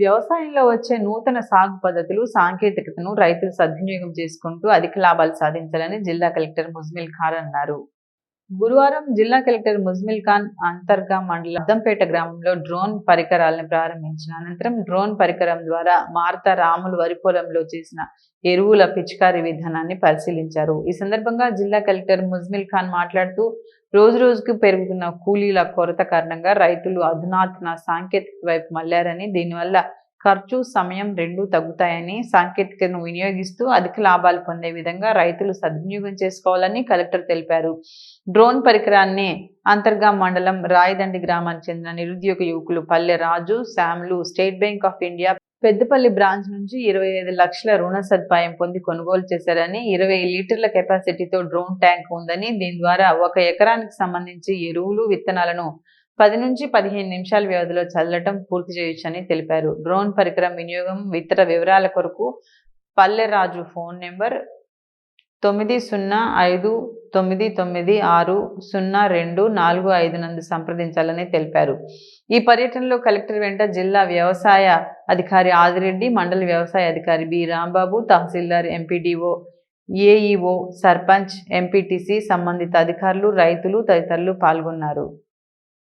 వ్యవసాయంలో వచ్చే నూతన సాగు పద్ధతులు సాంకేతికతను రైతులు సద్వినియోగం చేసుకుంటూ అధిక లాభాలు సాధించాలని జిల్లా కలెక్టర్ ముజ్మిల్ ఖాన్ అన్నారు. గురువారం జిల్లా కలెక్టర్ ముజ్మిల్ ఖాన్ అంతర్గా మండలం అద్దంపేట గ్రామంలో డ్రోన్ పరికరాలను ప్రారంభించిన అనంతరం డ్రోన్ పరికరం ద్వారా మార్త రాములు వరి పొలంలో చేసిన ఎరువుల పిచికారీ విధానాన్ని పరిశీలించారు. ఈ సందర్భంగా జిల్లా కలెక్టర్ ముజ్మిల్ ఖాన్ మాట్లాడుతూ రోజు రోజుకు పెరుగుతున్న కూలీల కొరత కారణంగా రైతులు అధునాతన సాంకేతిక వైపు మళ్ళారని దీనివల్ల ఖర్చు సమయం రెండూ తగ్గుతాయని సాంకేతికతను వినియోగిస్తూ అధిక లాభాలు పొందే విధంగా రైతులు సద్వినియోగం చేసుకోవాలని కలెక్టర్ తెలిపారు. డ్రోన్ పరికరాన్ని అంతర్గా మండలం రాయదండి గ్రామానికి చెందిన నిరుద్యోగ యువకులు Palle Raju Samlu State Bank of India Peddapalli branch నుంచి ఇరవై ఐదు లక్షల రుణ సదుపాయం పొంది కొనుగోలు చేశారని ఇరవై లీటర్ల కెపాసిటీతో డ్రోన్ ట్యాంక్ ఉందని దీని ద్వారా ఒక ఎకరానికి సంబంధించి ఎరువులు విత్తనాలను పది నుంచి పదిహేను నిమిషాల వ్యవధిలో చల్లటం పూర్తి చేయొచ్చని తెలిపారు. డ్రోన్ పరికరం వినియోగం ఇతర వివరాల కొరకు పల్లెరాజు ఫోన్ నెంబర్ తొమ్మిది సున్నా ఐదు తొమ్మిది తొమ్మిది ఆరు సున్నా రెండు నాలుగు ఐదు నందు సంప్రదించాలని తెలిపారు. ఈ పర్యటనలో కలెక్టర్ వెంట జిల్లా వ్యవసాయ అధికారి ఆదిరెడ్డి మండల వ్యవసాయ అధికారి B Rambabu tahsildar MPDO AEO sarpanch MPTC సంబంధిత అధికారులు రైతులు తదితరులు పాల్గొన్నారు.